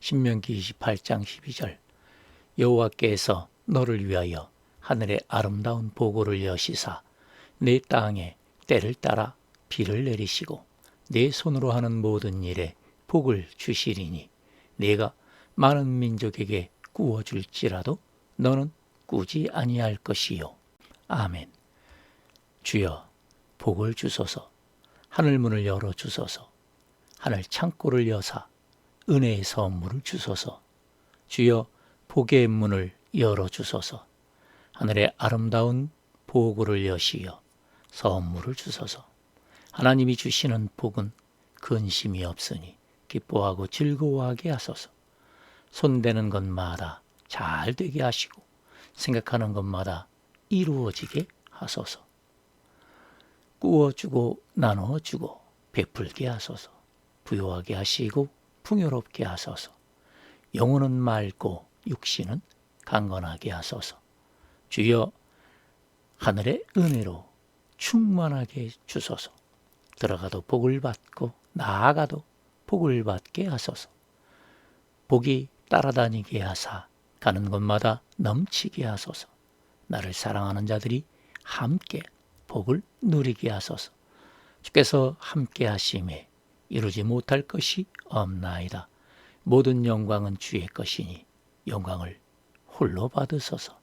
신명기 28장 12절. 여호와께서 너를 위하여 하늘의 아름다운 보고를 여시사 내 땅에 때를 따라 비를 내리시고 내 손으로 하는 모든 일에 복을 주시리니 내가 많은 민족에게 구워 줄지라도 너는 꾸지 아니할 것이요. 아멘. 주여 복을 주소서. 하늘 문을 열어 주소서. 하늘 창고를 여사 은혜의 선물을 주소서. 주여 복의 문을 열어 주소서. 하늘의 아름다운 보고를 여시어 선물을 주소서. 하나님이 주시는 복은 근심이 없으니 기뻐하고 즐거워하게 하소서. 손대는 것마다 잘 되게 하시고 생각하는 것마다 이루어지게 하소서. 구워주고 나눠주고 베풀게 하소서. 부요하게 하시고 풍요롭게 하소서. 영혼은 맑고 육신은 강건하게 하소서. 주여 하늘의 은혜로 충만하게 주소서. 들어가도 복을 받고 나아가도 복을 받게 하소서. 복이 따라다니게 하사 가는 곳마다 넘치게 하소서. 나를 사랑하는 자들이 함께 복을 누리게 하소서. 주께서 함께 하심에 이루지 못할 것이 없나이다. 모든 영광은 주의 것이니 영광을 홀로 받으소서.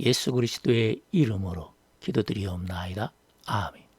예수 그리스도의 이름으로 기도드리옵나이다. 아멘